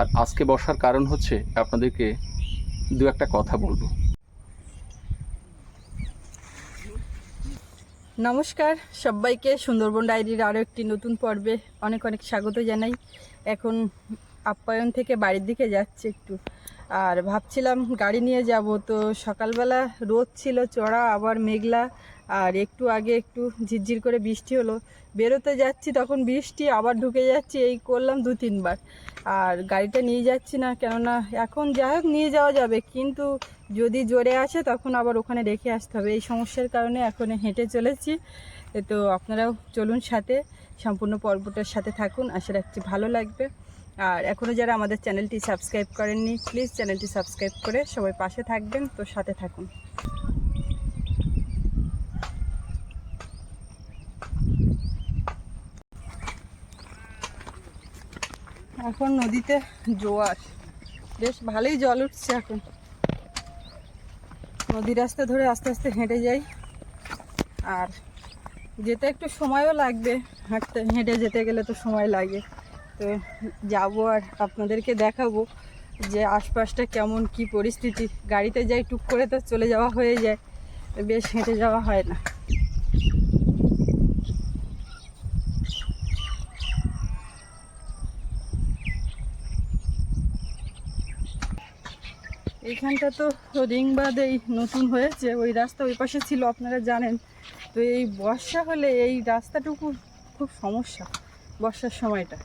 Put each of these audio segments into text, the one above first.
আর আজকে বসার কারণ হচ্ছে আপনাদেরকে দু একটা কথা বলব। নমস্কার, সবাইকে সুন্দরবন ডায়েরির আরও একটি নতুন পর্বে অনেক অনেক স্বাগত জানাই। এখন আপ্যায়ন থেকে বাড়ির দিকে যাচ্ছে একটু। আর ভাবছিলাম গাড়ি নিয়ে যাব, তো সকালবেলা রোদ ছিল, চড়া, আবার মেঘলা। আর একটু আগে একটু ঝিরঝির করে বৃষ্টি হলো। বেরোতে যাচ্ছি, তখন বৃষ্টি, আবার ঢুকে যাচ্ছি, এই করলাম দু, তিনবার। আর গাড়িটা নিয়ে যাচ্ছি না, কেননা এখন যাই হোক নিয়ে যাওয়া যাবে। কিন্তু যদি জোরে আসে, তখন আবার ওখানে রেখে আসতে হবে। এই সমস্যার কারণে এখন হেঁটে চলেছি। তো আপনারাও চলুন সাথে, সম্পূর্ণ পর্বটার সাথে থাকুন। আশা রাখছি ভালো লাগবে। আর এখনও যারা আমাদের চ্যানেলটি সাবস্ক্রাইব করেননি, প্লিজ চ্যানেলটি সাবস্ক্রাইব করে সবাই পাশে থাকবেন। তো সাথে থাকুন। এখন নদীতে জোয়ার। বেশ ভালোই জল উঠছে এখন। নদী রাস্তা ধরে আস্তে আস্তে হেঁটে যাই। আর যেতে একটু সময়ও লাগবে। হাঁটতে, হেঁটে যেতে গেলে তো সময় লাগে। তো যাব আর আপনাদেরকে দেখাবো যে আশপাশটা কেমন, কি পরিস্থিতি। গাড়িতে যাই টুক করে তো চলে যাওয়া হয়ে যায়। বেশ হেঁটে যাওয়া হয় না। এইখানটা তো রিং বাদ এই নতুন হয়েছে। ওই রাস্তা ওই পাশে ছিল, আপনারা জানেন। তো এই বর্ষা হলে এই রাস্তাটুকু খুব সমস্যা বর্ষার সময়টা।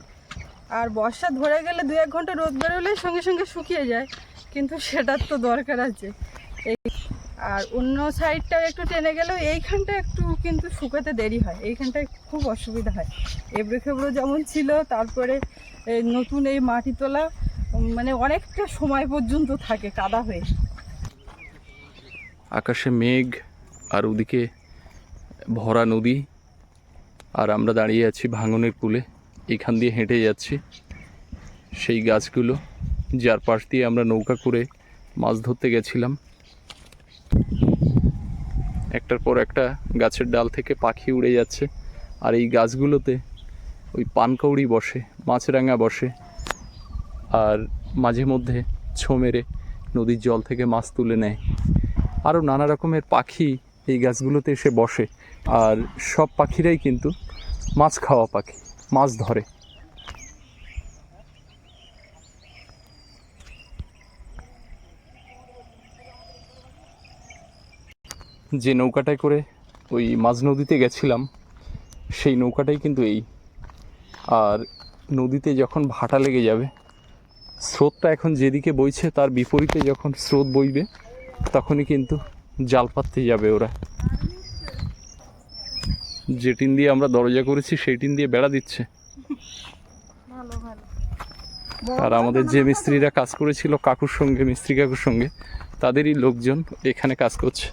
আর বর্ষা ধরে গেলে দু এক ঘণ্টা রোদ বেরোলে সঙ্গে সঙ্গে শুকিয়ে যায়, কিন্তু সেটার তো দরকার আছে। এই আর অন্য সাইডটা একটু টেনে গেলেও এইখানটা একটু কিন্তু শুকাতে দেরি হয়। এইখানটায় খুব অসুবিধা হয়। এবড়ো খেবড়ো যেমন ছিল, তারপরে নতুন এই মাটি তোলা মানে অনেকটা সময় পর্যন্ত থাকে কাদা হয়ে। আকাশে মেঘ আর ওদিকে ভরা নদী। আর আমরা দাঁড়িয়ে আছি ভাঙনের কূলে। এখান দিয়ে হেঁটে যাচ্ছি সেই গাছগুলো। যার পাশ দিয়ে আমরা নৌকা করে মাছ ধরতে গেছিলাম। একটার পর একটা গাছের ডাল থেকে পাখি উড়ে যাচ্ছে। আর এই গাছগুলোতে ওই পানকৌড়ি বসে, মাছরাঙা বসে। আর মাঝে মধ্যে ছো মেরে নদীর জল থেকে মাছ তুলে নেয়। আরও নানা রকমের পাখি এই গাছগুলোতে এসে বসে। আর সব পাখিরাই কিন্তু মাছ খাওয়া পাখি, মাছ ধরে। যে নৌকাটায় করে ওই মাঝ নদীতে গেছিলাম, সেই নৌকাটাই কিন্তু এই। আর নদীতে যখন ভাটা লেগে যাবে স্রোতটা এখন যেদিকে বইছে তার বিপরীতে যখন স্রোত বইবে তখনই কিন্তু জাল পাততে যাবে ওরা। যেটিন দিয়ে আমরা দরজা করেছি সেই টিন দিয়ে বেড়া দিচ্ছে। আর আমাদের যে মিস্ত্রিরা কাজ করেছিল কাকুর সঙ্গে মিস্ত্রি কাকুর সঙ্গে তাদেরই লোকজন এখানে কাজ করছে।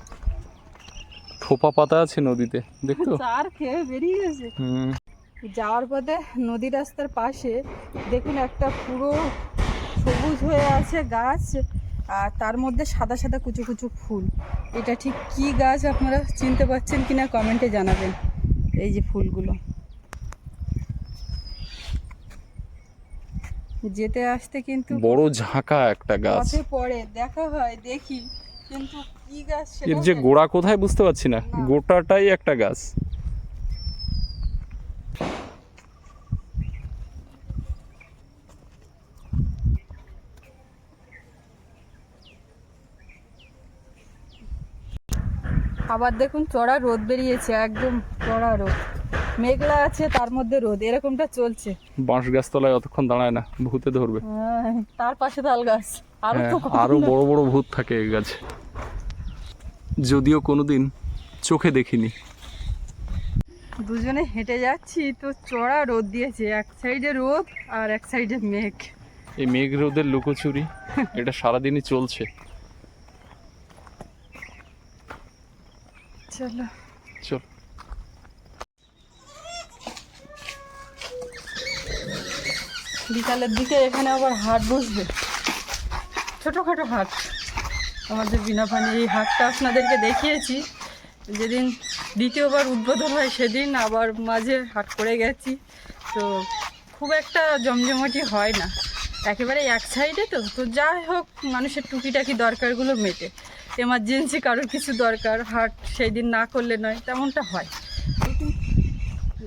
থোপা পাতা আছে নদীতে দেখতো চার খেয়ে বেরিয়ে গেছে। যাওয়ার পথে নদী রাস্তার পাশে দেখুন একটা পুরো সবুজ হয়ে আছে গাছ আর তার মধ্যে সাদা সাদা কুচু কুচু ফুল। এটা ঠিক কি গাছ আপনারা চিনতে পারছেন কিনা কমেন্টে জানাবেন এই যে ফুলগুলো। যেতে আসতে কিন্তু বড় ঝাঁকা একটা গাছ। পথে পড়ে দেখা হয় দেখি কিন্তু কি গাছ এর যে গোড়া কোথায় বুঝতে পারছি না না। গোটাটাই একটা গাছ। আবার দেখুন চড়া রোদ বেরিয়েছে একদম চড়া রোদ। মেঘলা আছে তার মধ্যে রোদ এরকমটা চলছে। বাঁশ গাছতলায় অতক্ষণ দাঁড়ায় না ভূতে ধরবে। হ্যাঁ, তার পাশে তাল গাছ আরও হ্যাঁ তো আরও বড় বড় ভূত থাকে এই গাছে। যদিও কোনোদিন চোখে দেখিনি। দুজনে হেঁটে যাচ্ছি তো চড়া রোদ দিয়েছে এক সাইডে রোদ আর এক সাইডে মেঘ। এই মেঘ রোদের লুকোচুরি এটা সারাদিনই চলছে। চলো। চল। বিকালের দিকে এখানে আবার হাট বসবে। ছোটোখাটো হাট। আমাদের বিনা পানি এই হাটটা আপনাদেরকে দেখিয়েছি। যেদিন দ্বিতীয়বার উদ্বোধন হয় সেদিন আবার মাঝে হাট করে গেছি। তো খুব একটা জমজমাটি হয় না। একেবারে এক সাইডে তো। তো যাই হোক মানুষের টুকিটাকি দরকারগুলো মেটে। এমার্জেন্সি কারোর কিছু দরকার হাট সেই দিন না করলে নয় তেমনটা হয়।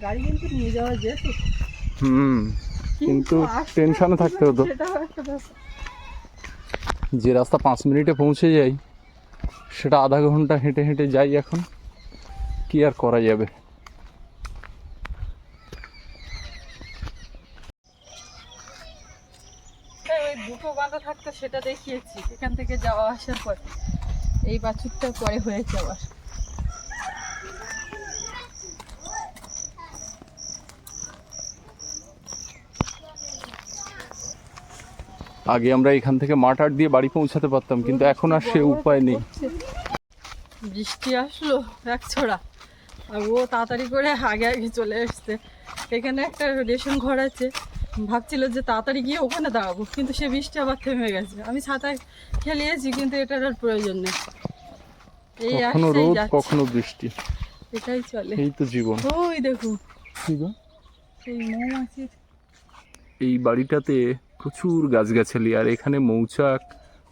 গাড়ি কিন্তু নিয়ে যাওয়া যেত। হুম কিন্তু টেনশনে থাকতে হতো। যে রাস্তা পাঁচ মিনিটে পৌঁছে যাই সেটা আধা ঘণ্টা হেঁটে হেঁটে যাই এখন কি আর করা যাবে? এই ওই দুটো বাঁধা থাকতো সেটা দেখিয়েছি এখান থেকে যাওয়া আসার পর। এই বাছুরটা পরে হয়েছে আবার। আগে আমরা এখান থেকে মাটার দিয়ে বাড়ি পৌঁছাতে পারতাম কিন্তু এখন আর সে উপায় নেই। বৃষ্টি আসলো এক ছড়া। আর ও তাড়াতাড়ি করে আগে আগে চলে এসছে। এখানে একটা রেশন ঘর আছে। ভাবছিল যে তাড়াতাড়ি গিয়ে ওখানে দাঁড়াবো কিন্তু সে বৃষ্টি আবার থেমে গেছে। আমি ছাতা খেলিয়েছি কিন্তু এটার আর প্রয়োজন নেই। এই কখনো রোদ কখনো বৃষ্টি। এটাই চলে। এই তো জীবন। ওই দেখুন কি সেই মৌমাছির এই বাড়িটাতে প্রচুর গাছগাছালি আর এখানে মৌচাক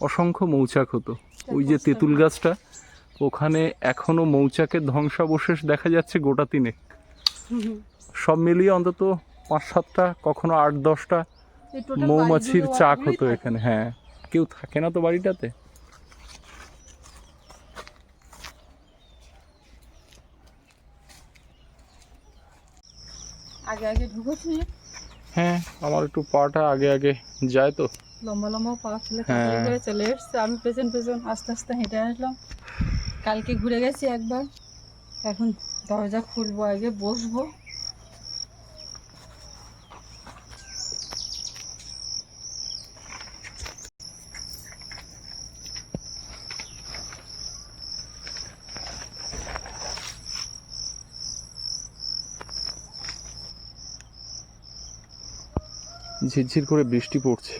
অসংখ্য মৌচাক হতো। ওই যে তেঁতুল গাছটা ওখানে এখনও মৌচাকের ধ্বংসাবশেষ দেখা যাচ্ছে গোটা তিনে সব মিলিয়ে অন্তত পাঁচ সাতটা কখনো আট দশটা মৌমাছির চাক হতো এখানে হ্যাঁ। কেউ থাকে না তো বাড়িটাতে? আগে আগে ঢুকেছি? হ্যাঁ আমার একটু পাটা আগে আগে যায় তো। লম্বা লম্বা পা ফেলে হ্যাঁ। করে চলে এসছে। আমি পেছন পেছন আস্তে আস্তে হেঁটে আসলাম। কালকে ঘুরে গেছি একবার। এখন দরজা খুলবো আগে বসবো। ঝিরঝির করে বৃষ্টি পড়ছে।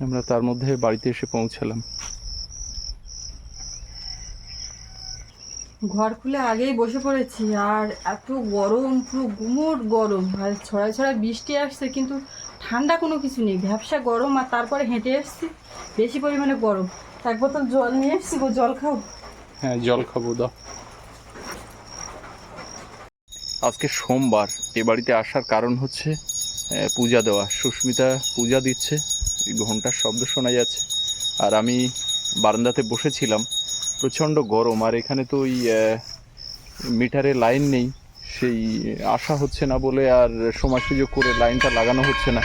আমরা তার মধ্যে বাড়িতে এসে পৌঁছালাম। ঘর খুলে আগেই বসে পড়েছি আর এত গরম পুরো গুমোট গরম। আর ছড়ায় ছড়ায় বৃষ্টি আসছে কিন্তু ঠান্ডা কোনো কিছু নেই। ভ্যাবসা গরম আর তারপরে হেঁটে এসছি। বেশি পরিমাণে গরম। এক বোতল জল নিয়ে এসছি গো জল খাও। হ্যাঁ জল খাব দাও। আজকে সোমবার। এ বাড়িতে আসার কারণ হচ্ছে পূজা দেওয়া। সুস্মিতা পূজা দিচ্ছে। ঘণ্টার শব্দ শোনা যাচ্ছে। আর আমি বারান্দাতে বসেছিলাম। প্রচণ্ড গরম। আর এখানে তো ওই মিটারে লাইন নেই। সেই আশা হচ্ছে না বলে আর সময় সুযোগ করে লাইনটা লাগানো হচ্ছে না।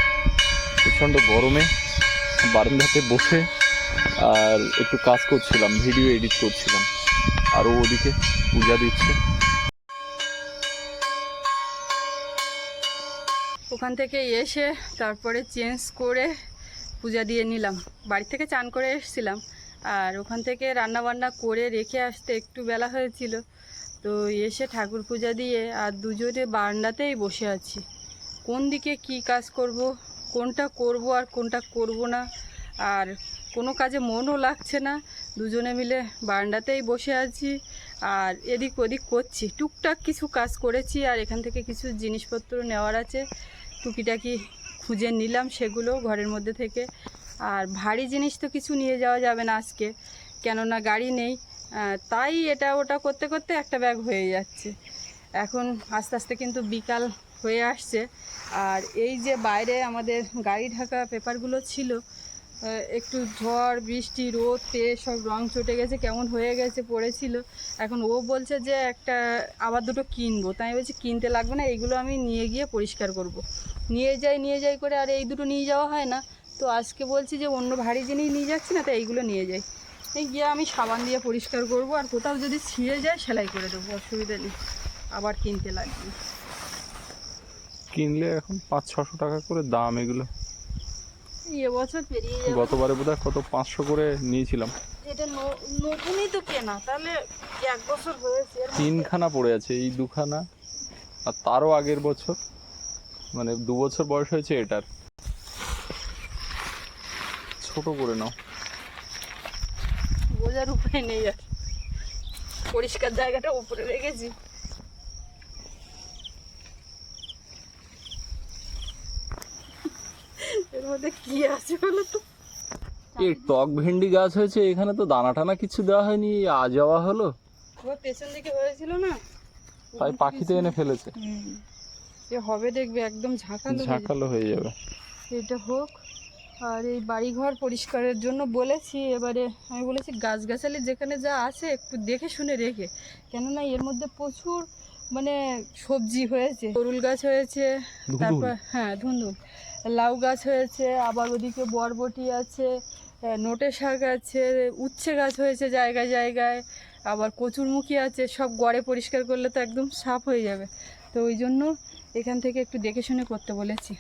প্রচণ্ড গরমে বারান্দাতে বসে আর একটু কাজ করছিলাম, ভিডিও এডিট করছিলাম। আর ও ওদিকে পূজা দিচ্ছে। ওখান থেকে এসে তারপরে চেঞ্জ করে পূজা দিয়ে নিলাম। বাড়ি থেকে চান করে এসেছিলাম। আর ওখান থেকে রান্না বান্না করে রেখে আসতে একটু বেলা হয়েছিল। তো এসে ঠাকুর পূজা দিয়ে আর দুজনে বারান্দাতেই বসে আছি। কোন দিকে কি কাজ করব, কোনটা করব আর কোনটা করব না, আর কোনো কাজে মনও লাগছে না। দুজনে মিলে বারান্দাতেই বসে আছি আর এদিক ওদিক করছি। টুকটাক কিছু কাজ করেছি আর এখান থেকে কিছু জিনিসপত্র নেওয়ার আছে। টুকিটাকি খুঁজে নিলাম সেগুলো ঘরের মধ্যে থেকে। আর ভারী জিনিস তো কিছু নিয়ে যাওয়া যাবে না আজকে, কেননা গাড়ি নেই। তাই এটা ওটা করতে করতে একটা ব্যাগ হয়ে যাচ্ছে। এখন আস্তে আস্তে কিন্তু বিকাল হয়ে আসছে। আর এই যে বাইরে আমাদের গাড়ি ঢাকা পেপারগুলো ছিল একটু ঝড়, বৃষ্টি, রোদ তে সব রং চটে গেছে, কেমন হয়ে গেছে, পড়েছিল। এখন ও বলছে যে একটা, আবার দুটো কিনবো। তাই বলছি, কিনতে লাগবে না এইগুলো আমি নিয়ে গিয়ে পরিষ্কার করব। নিয়ে যাই নিয়ে যাই করে, আর এই দুটো নিয়ে যাওয়া হয় না। তো আজকে বলছি যে অন্য ভারী জিনিস নিয়ে যাচ্ছি না তো এইগুলো নিয়ে যাই। এই গিয়ে আমি সাবান দিয়ে পরিষ্কার করব, আর কোথাও যদি ছিঁড়ে যায়, সেলাই করে দেবো, অসুবিধা নেই। আবার কিনতে লাগবে। কিনলে এখন পাঁচ, ছশো টাকা করে দাম এগুলো। এবছর পেরিয়ে যাবে। গতবারে বোধহয় কত পাঁচশো করে নিয়েছিলাম। এটা নতুনই তো কেনা তাহলে এক বছর হয়েছে। তিনখানা পড়ে আছে এই দুখানা আর তারও আগের বছর মানে দু বছর বয়স হয়েছে এটার। ছোট করে নাও। বোঝার উপায় নেই আর। পরিষ্কার জায়গাটা উপরে রেখেছি। মধ্যে কি আছে বলো তো? এই টক ভেন্ডি গাছ হয়েছে এখানে তো দানা টানা কিছু দেওয়া হয়নি আ যাওয়া হলো। পেছন দিকে হয়েছিল না? তাই পাখিতে এনে ফেলেছে। এ হবে দেখবে একদম ঝাঁকালো ঝাঁকালো হয়ে যাবে। এটা হোক আর এই বাড়িঘর পরিষ্কারের জন্য বলেছি এবারে আমি বলেছি গাছগাছালি যেখানে যা আছে একটু দেখে শুনে রেখে। কেননা এর মধ্যে প্রচুর মানে সবজি হয়েছে তরুল গাছ হয়েছে তারপর হ্যাঁ ধুন্দুল। লাউ গাছ হয়েছে, আবার ওদিকে বরবটি আছে নোটে শাক আছে, উচ্ছে গাছ হয়েছে জায়গায় জায়গায়, আবার কচুরমুখী আছে, সব গড়ে পরিষ্কার করলে তো একদম সাফ হয়ে যাবে। তো ওই জন্য এখান থেকে একটু দেখে শুনে করতে বলেছি।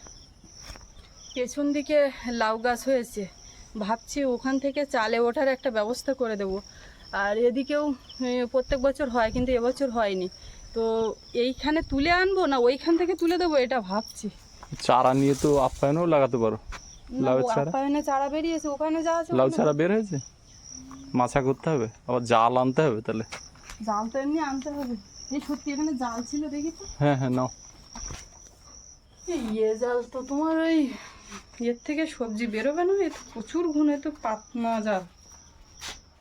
পেছন দিকে লাউ গাছ হয়েছে, ভাবছি ওখান থেকে চালে ওঠার একটা ব্যবস্থা করে দেব। আর এদিকেও প্রত্যেক বছর হয়, কিন্তু এবছর হয়নি। তো এইখানে তুলে আনব না ওইখান থেকে তুলে দেবো এটা ভাবছি? চারা নিয়ে তো আপ্যায়নও লাগাতে পারো। ও চারা? আপ্যায়নে চারা বেরিয়েছে ওখানে যা আছে লাউ চারা বের হয়েছে? মাছা করতে হবে? আবার জাল আনতে হবে তাহলে? জাল তো এমনি আনতে হবে। এই সত্যি এখানে জাল ছিল দেখি তো? হ্যাঁ হ্যাঁ নাও। এই ইয়ে জাল তো তোমার ওই এর থেকে সবজি বেরোবে না? এ তো প্রচুর ঘন তো পাতনা জাল।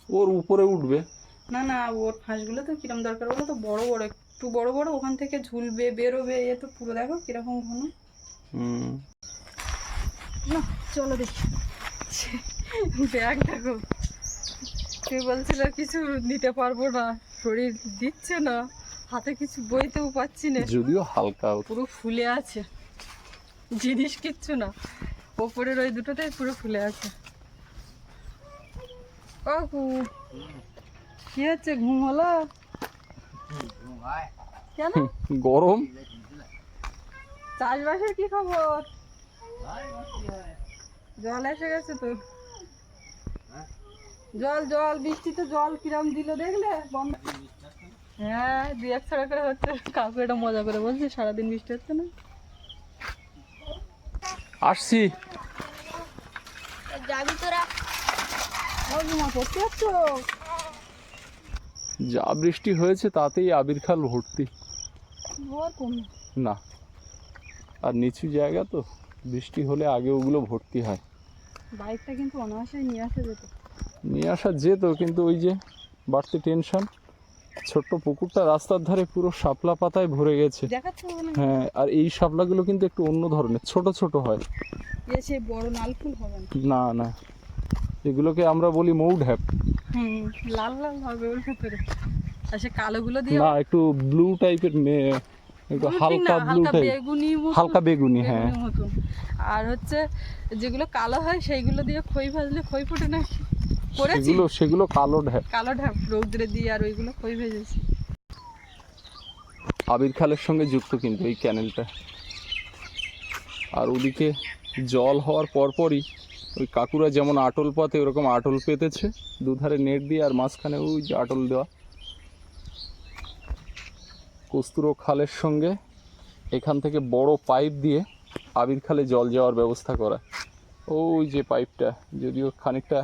ওর উপরে উঠবে। না না ওর ফাঁসগুলো তো কিরম দরকার বলো তো? বড় বড় একটু বড় বড় ওখান থেকে ঝুলবে বেরোবে এ তো পুরো দেখো কীরকম ঘন। না চলো দেখি। ব্যাগ দেখো তুমি বলছিল কিছু নিতে পারব না শরীর দিচ্ছে না হাতে কিছু বইতেও পাচ্ছি না। যদিও হালকা পুরো ফুলে আছে। জিনিস কিচ্ছু না। ওপরের ওই দুটোতেই পুরো ফুলে আছে। ও কু কি হচ্ছে ঘুম হলো? কেন? গরম? চাষবাসের কি খবর? জল এসে গেছে তো। জল জল বৃষ্টিতে জল কিরম দিল দেখলে? বন্ধ। হ্যাঁ দুই এক ছড়া করে হচ্ছে। কাউকে এটা মজা করে বলছে সারাদিন বৃষ্টি হচ্ছে না। আসছি। যাবি তোরা। করতে যাচ্ছ যা বৃষ্টি হয়েছে তাতেই আবির খাল ভর্তি। না। আর নিচু জায়গা তো বৃষ্টি হলে আগে ওগুলো ভর্তি হয়। বাইকটা কিন্তু অনায়াসে নিয়ে আসা যেত। নিয়ে আসা যেত কিন্তু ওই যে বাড়তি টেনশন ছোট্ট পুকুরটা রাস্তার ধারে পুরো শাপলা পাতায় ভরে গেছে। হয়। আর এই শাপলাগুলো কিন্তু একটু অন্য ধরনের ছোট ছোট হয়। বড় নাল ফুল হবে না। না এগুলোকে আমরা বলি মৌ ঢ্যাপ লাল লাল হবে ওর ভেতরে। সে কালোগুলো দিয়ে না একটু ব্লু টাইপের একটু হালকা ব্লু হালকা বেগুনি মতো হালকা বেগুনি হ্যাঁ। আর হচ্ছে যেগুলো কালো হয় সেইগুলো দিয়ে খই ভাজলে খই ফোটে না? করেছি? সেগুলো সেগুলো কালো ঢ্যাপ। কালো ঢাপ রৌদ্রে দিয়ে আর ওইগুলো খই ভেজেছি। আবির খালের সঙ্গে যুক্ত কিন্তু এই ক্যানেলটা। আর ওদিকে জল হওয়ার পরপরই ওই কাকুরা যেমন আটল পাতে ওরকম আটল পেতেছে দুধারে নেট দিয়ে আর মাঝখানে ওই যে আটল দেওয়া। কস্তুরো খালের সঙ্গে এখান থেকে বড় পাইপ দিয়ে আবির খালে জল যাওয়ার ব্যবস্থা করা। ওই যে পাইপটা, যদিও খানিকটা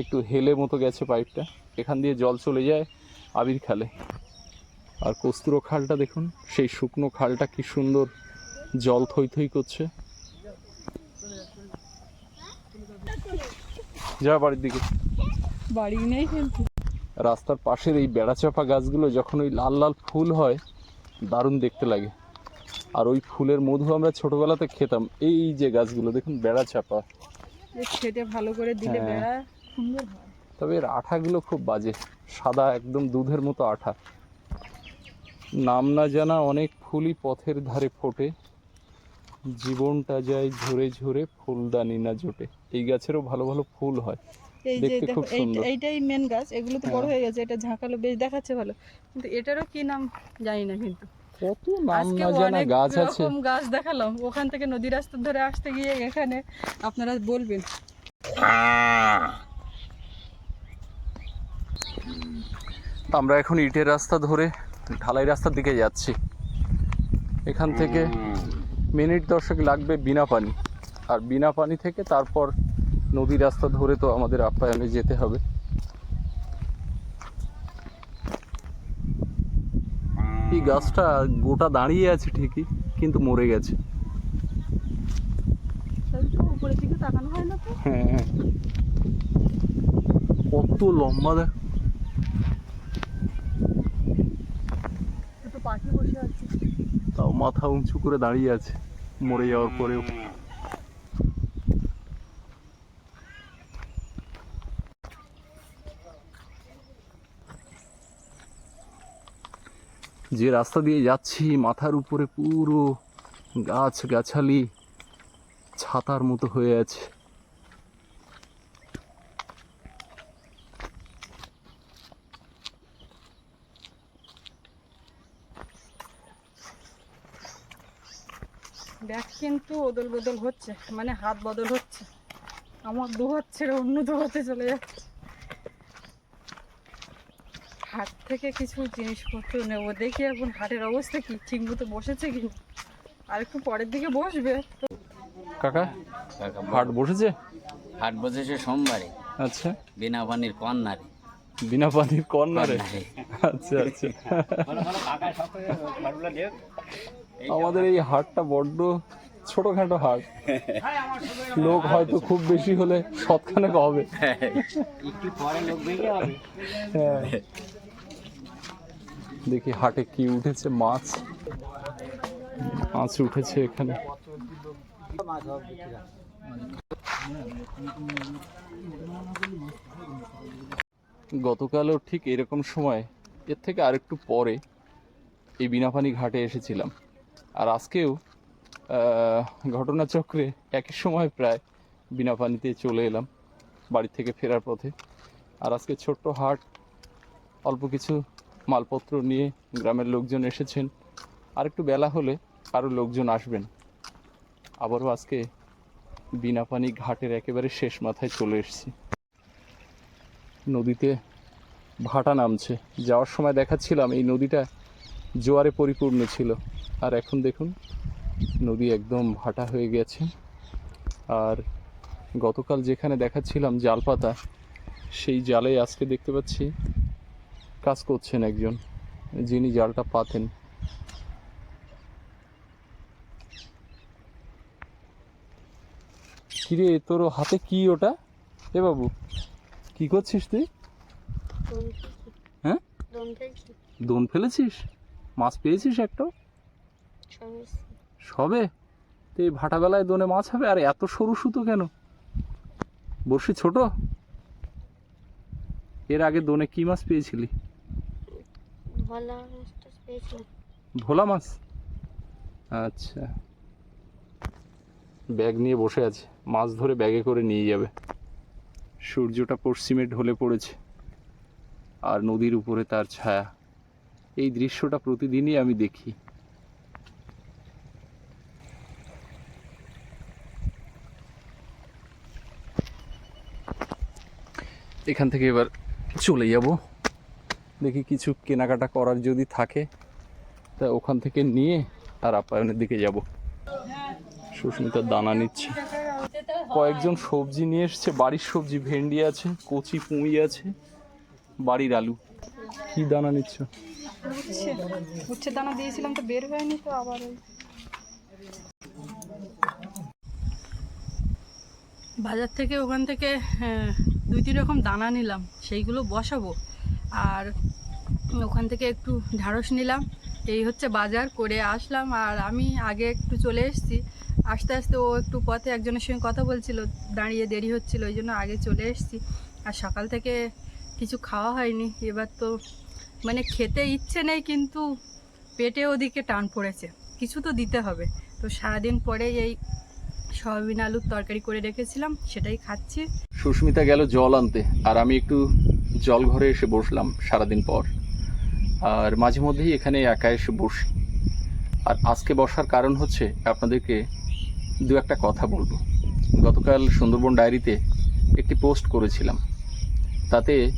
একটু হেলে মতো গেছে পাইপটা, এখান দিয়ে জল চলে যায় আবির খালে। আর কস্তুরো খালটা দেখুন, সেই শুকনো খালটা কি সুন্দর জল থই থই করছে। যা বাড়ির দিকে। বাড়ি নেই রাস্তার পাশের এই বেড়াচাপা গাছগুলো যখন ওই লাল লাল ফুল হয় দারুণ দেখতে লাগে। আর ওই ফুলের মধু আমরা ছোটবেলাতে খেতাম এই যে গাছগুলো দেখুন বেড়াচাপা। খেতে ভালো করে দিলে হ্যাঁ। বেড়া সুন্দর হয়। তবে এর আঠাগুলো খুব বাজে সাদা একদম দুধের মতো আঠা। নাম না জানা অনেক ফুলই পথের ধারে ফোটে জীবনটা যায় ঝরে ঝরে ফুলদানি না জোটে। এই গাছেরও ভালো ভালো ফুল হয়। এই যে দেখো। এইটাই মেন গাছ এগুলো তো বড় হ্যাঁ। হয়ে গেছে এটা ঝাঁকালো বেশ দেখাচ্ছে ভালো। কিন্তু এটারও কি নাম জানি না কিন্তু। কত নাম না জানা গাছ আছে। গাছ দেখালাম। ওখান থেকে নদী রাস্তা ধরে আসতে গিয়ে এখানে আপনারা বলবেন। আমরা এখন ইটের রাস্তা ধরে ঢালাই রাস্তার দিকে যাচ্ছি। এখান থেকে মিনিট দশেক লাগবে বিনা পানি। আর বিনা পানি থেকে তারপর নদী রাস্তা ধরে তো আমাদের আপ্যায়নে যেতে হবে। এই গাছটা গোটা দাঁড়িয়ে আছে ঠিকই, কিন্তু মরে গেছে। হয়। কত লম্বা দেখ। তাও মাথা উঁচু করে দাঁড়িয়ে আছে, মরে যাওয়ার পরেও। যে রাস্তা দিয়ে যাচ্ছি, মাথার উপরে পুরো গাছ গাছালি ছাতার মতো হয়ে আছে। ব্যাগ কিন্তু ওদল বদল হচ্ছে মানে হাত বদল হচ্ছে। আমার দু হাত ছেড়ে অন্য দু হাতে চলে যাচ্ছে। হাট থেকে কিছু জিনিসপত্র নেব। দেখি এখন হাটের অবস্থা কি? ঠিক মতো বসেছে কি? আর একটু পরের দিকে বসবে। কাকা কাকা হাট বসেছে? হাট বসেছে সোমবারে। আচ্ছা। বিনা পানির কর্নারে বিনা পানির কর্নারে। আচ্ছা আচ্ছা। আমাদের এই হাটটা বড্ড ছোটখাটো হাট। লোক হয়তো খুব বেশি হলে সৎখানেক হবে। একটু পরে লোক বেরিয়ে হবে হ্যাঁ। দেখি হাটে কি উঠেছে মাছ। মাছ উঠেছে এখানে। গতকালও ঠিক এরকম সময়, এর থেকে আরেকটু পরে এই বিনাপানি ঘাটে এসেছিলাম। আর আজকেও ঘটনাচক্রে একই সময় প্রায় বিনাপানিতে চলে এলাম, বাড়ি থেকে ফেরার পথে। আর আজকে ছোট্ট হাট, অল্প কিছু মালপত্র নিয়ে গ্রামের লোকজন এসেছেন। আর একটু বেলা হলে আরও লোকজন আসবেন। আবারও আজকে বিনাপানি ঘাটের একেবারে শেষ মাথায় চলে এসেছি। নদীতে ভাটা নামছে। যাওয়ার সময় দেখাচ্ছিলাম, এই নদীটা জোয়ারে পরিপূর্ণ ছিল। আর এখন দেখুন, নদী একদম ভাটা হয়ে গেছে। আর গতকাল যেখানে দেখাচ্ছিলাম জাল পাতা সেই জালে আজকে দেখতে পাচ্ছি কাজ করছেন একজন যিনি জালটা পাতেন। কিরে তোর হাতে কি ওটা? এ বাবু কি করছিস তুই? হ্যাঁ? দোন ফেলেছিস? মাছ পেয়েছিস একটাও? সবে তো এই ভাটাবেলায় দোনে মাছ হবে? আর এত সরু সুতো কেন? বড়শি ছোট? এর আগে দোনে কি মাছ পেয়েছিলি? ভোলা মাছ আচ্ছা। ব্যাগ নিয়ে বসে আছে। মাছ ধরে ব্যাগে করে নিয়ে যাবে। সূর্যটা পশ্চিমে ঢলে পড়েছে। আর নদীর উপরে তার ছায়া। এই দৃশ্যটা প্রতিদিনই আমি দেখি। এখান থেকে এবার চলে যাব। দেখি কিছু কেনাকাটা করার যদি থাকে, তা ওখান থেকে নিয়ে আর আপ্যায়নের দিকে যাব। সুস্মিতা দানা নিচ্ছে। কয়েকজন সবজি নিয়ে এসছে, বাড়ির সবজি, ভেন্ডি আছে, কচি পুঁই আছে, বাড়ির আলু। কি দানা নিচ্ছ? উচ্ছে দানা দিয়েছিলাম তো, বের হয়নি তো আবার বাজার থেকে ওখান থেকে দুই তিন রকম দানা নিলাম, সেইগুলো বসাবো। আর ওখান থেকে একটু ঢ্যাঁড়স নিলাম। এই হচ্ছে বাজার, করে আসলাম আর আমি আগে একটু চলে এসেছি। আস্তে আস্তে ও একটু পথে একজনের সঙ্গে কথা বলছিল, দাঁড়িয়ে দেরি হচ্ছিল, ওই জন্য আগে চলে এসেছি। আর সকাল থেকে কিছু খাওয়া হয়নি, এবার তো মানে খেতে ইচ্ছে নেই, কিন্তু পেটে ওদিকে টান পড়েছে, কিছু তো দিতে হবে। তো সারাদিন পরে এই সয়াবিন আলুর তরকারি করে রেখেছিলাম, সেটাই খাচ্ছি। সুস্মিতা গেল জল আনতে, আর আমি একটু জল ঘরে এসে বসলাম সারাদিন পর। আর মাঝে মধ্যেই এখানে একা এসে বসি। আর আজকে বসার কারণ হচ্ছে আপনাদেরকে দু একটা কথা বলব। গতকাল সুন্দরবন ডায়েরিতে একটি পোস্ট করেছিলাম। তাতে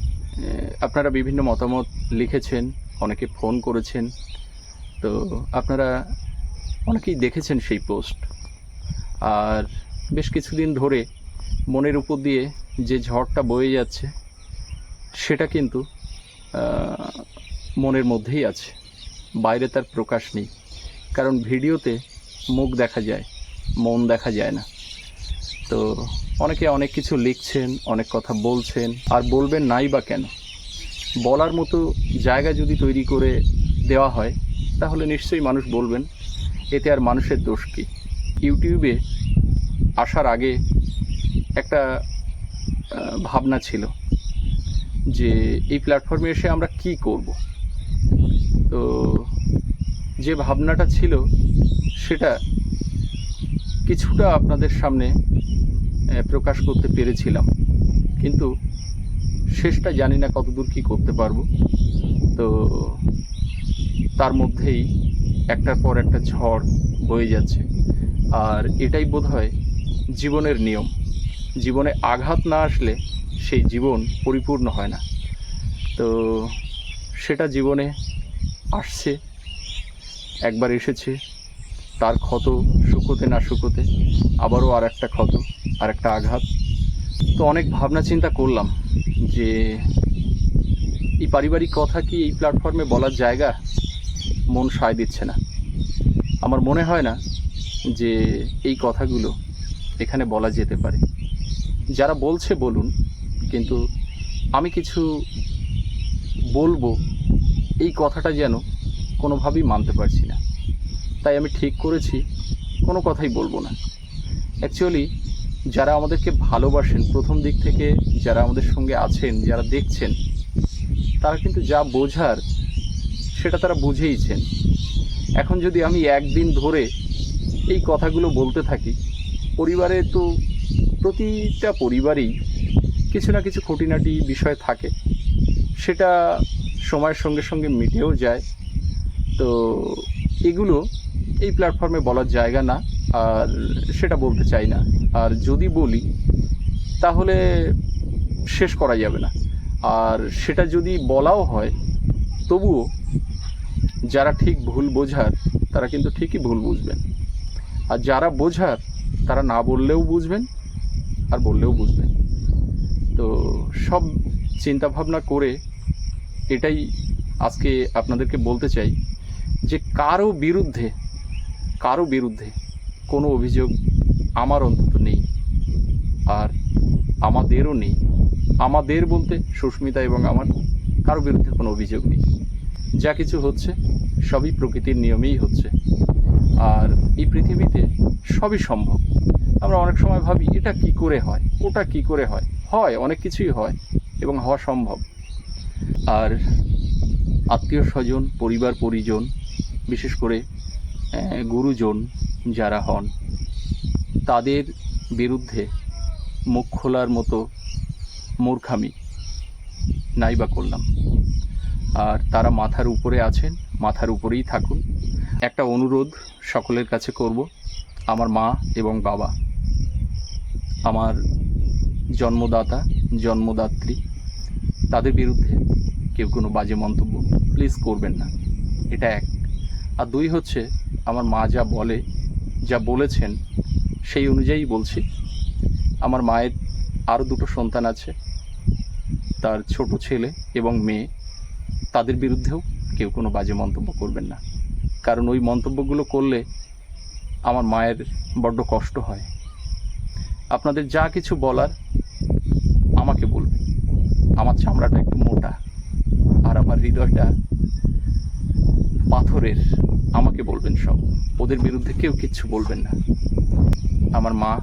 আপনারা বিভিন্ন মতামত লিখেছেন, অনেকে ফোন করেছেন। তো আপনারা অনেকেই দেখেছেন সেই পোস্ট। আর বেশ কিছুদিন ধরে মনের উপর দিয়ে যে ঝড়টা বয়ে যাচ্ছে সেটা কিন্তু মনের মধ্যেই আছে। বাইরে তার প্রকাশ নেই। কারণ ভিডিওতে মুখ দেখা যায়, মন দেখা যায় না। তো অনেকে অনেক কিছু লিখছেন, অনেক কথা বলছেন, আর বলবেন নাই বা কেন? বলার মতো জায়গা যদি তৈরি করে দেওয়া হয়, তাহলে নিশ্চয়ই মানুষ বলবেন, এতে আর মানুষের দোষ কী? ইউটিউবে আসার আগে একটা ভাবনা ছিল। যে এই প্ল্যাটফর্মে এসে আমরা কি করব? তো যে ভাবনাটা ছিল সেটা কিছুটা আপনাদের সামনে প্রকাশ করতে পেরেছিলাম। কিন্তু শেষটা জানি না কতদূর কি করতে পারব। তো তার মধ্যেই একটার পর একটা ঝড় বয়ে যাচ্ছে। আর এটাই বোধ হয় জীবনের নিয়ম। জীবনে আঘাত না আসলে সেই জীবন পরিপূর্ণ হয় না। তো সেটা জীবনে আসছে, একবার এসেছে, তার ক্ষত শুকোতে না শুকোতে, আবারও আর একটা ক্ষত আর একটা আঘাত। তো অনেক ভাবনা চিন্তা করলাম যে এই পারিবারিক কথা কি এই প্ল্যাটফর্মে বলার জায়গা? মন সায় দিচ্ছে না। আমার মনে হয় না যে এই কথাগুলো এখানে বলা যেতে পারে। যারা বলছে বলুন কিন্তু আমি কিছু বলব, এই কথাটা যেন কোনোভাবেই মানতে পারছি না। তাই আমি ঠিক করেছি, কোনো কথাই বলব না। অ্যাকচুয়ালি যারা আমাদেরকে ভালোবাসেন, প্রথম দিক থেকে যারা আমাদের সঙ্গে আছেন, যারা দেখছেন, তারা কিন্তু যা বোঝার, সেটা তারা বুঝেইছেন। এখন যদি আমি একদিন ধরে এই কথাগুলো বলতে থাকি, পরিবারে তো প্রতিটা পরিবারেই কিছু না কিছু খুঁটিনাটি বিষয় থাকে। সেটা সময়ের সঙ্গে সঙ্গে মিটেও যায়। তো এগুলো এই প্ল্যাটফর্মে বলার জায়গা না, আর সেটা বলতে চাই না। আর যদি বলি, তাহলে শেষ করা যাবে না। আর সেটা যদি বলাও হয়, তবুও যারা ঠিক ভুল বোঝার, তারা কিন্তু ঠিকই ভুল বুঝবেন। আর যারা বোঝার, তারা না বললেও বুঝবেন, আর বললেও বুঝবেন। তো সব চিন্তা ভাবনা করে এটাই আজকে আপনাদেরকে বলতে চাই যে কারও বিরুদ্ধে কারও বিরুদ্ধে কোনো অভিযোগ আমার অন্তত নেই আর আমাদেরও নেই। আমাদের বলতে সুস্মিতা এবং আমার কারও বিরুদ্ধে কোনো অভিযোগ নেই। যা কিছু হচ্ছে সবই প্রকৃতির নিয়মেই হচ্ছে। আর এই পৃথিবীতে সবই সম্ভব। আমরা অনেক সময় ভাবি, এটা কি করে হয়? ওটা কি করে হয়? হয়, অনেক কিছুই হয় এবং হওয়া সম্ভব। আর আত্মীয় স্বজন, পরিবার, পরিজন, বিশেষ করে গুরুজন যারা হন, তাদের বিরুদ্ধে মুখ খোলার মতো মূর্খামি নাইবা করলাম। আর তারা মাথার উপরে আছেন, মাথার উপরেই থাকুন। একটা অনুরোধ সকলের কাছে করব, আমার মা এবং বাবা আমার জন্মদাতা, জন্মদাত্রী, তাদের বিরুদ্ধে কেউ কোনো বাজে মন্তব্য প্লিজ করবেন না। এটা এক। আর দুই হচ্ছে, আমার মা যা বলে, যা বলেছেন, সেই অনুযায়ী বলছি। আমার মায়ের আরও দুটো সন্তান আছে, তার ছোট ছেলে এবং মেয়ে। তাদের বিরুদ্ধেও কেউ কোনো বাজে মন্তব্য করবেন না। কারণ ওই মন্তব্যগুলো করলে আমার মায়ের বড্ড কষ্ট হয়। আপনাদের যা কিছু বলার, আমাকে বলবেন। আমার চামড়াটা একটু মোটা আর আমার হৃদয়টা পাথরের, আমাকে বলবেন সব। ওদের বিরুদ্ধে কেউ কিচ্ছু বলবেন না। আমার মা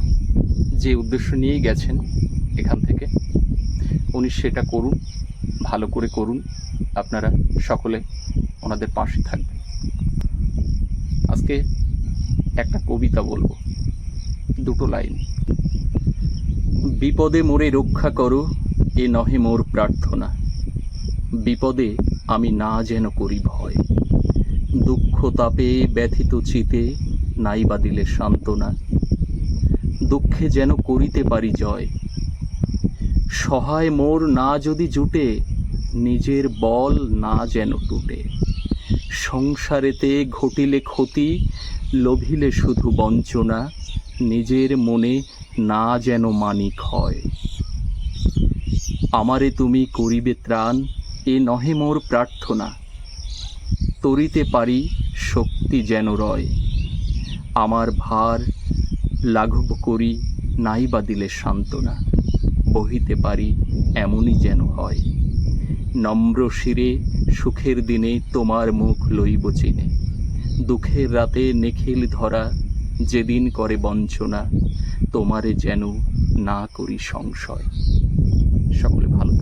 যে উদ্দেশ্য নিয়েই গেছেন এখান থেকে, উনি সেটা করুন, ভালো করে করুন। আপনারা সকলে ওনাদের পাশে থাকবেন। আজকে একটা কবিতা বলব, দুটো লাইন। বিপদে মোরে রক্ষা করো, এ নহে মোর প্রার্থনা। বিপদে আমি না যেন করি ভয়। দুঃখ তাপে ব্যথিত চিতে নাইবা দিলে সান্ত্বনা। দুঃখে যেন করিতে পারি জয়। সহায় মোর না যদি জুটে, নিজের বল না যেন টুটে। সংসারেতে ঘটিলে ক্ষতি, লোভিলে শুধু বঞ্চনা, নিজের মনে না যেন মানিক হয়। আমারে তুমি করিবে ত্রাণ, এ নহে মোর প্রার্থনা। তরিতে পারি, শক্তি যেন রয়। আমার ভার লাঘব করি নাই বা দিলে সান্ত্বনা। বহিতে পারি, এমনই যেন হয়। নম্র শিরে সুখের দিনে তোমার মুখ লইব চিনে। দুঃখের রাতে নিখিল ধরা যেদিন করে বঞ্চনা তোমারে যেন না করি সংশয়। সকলে ভালো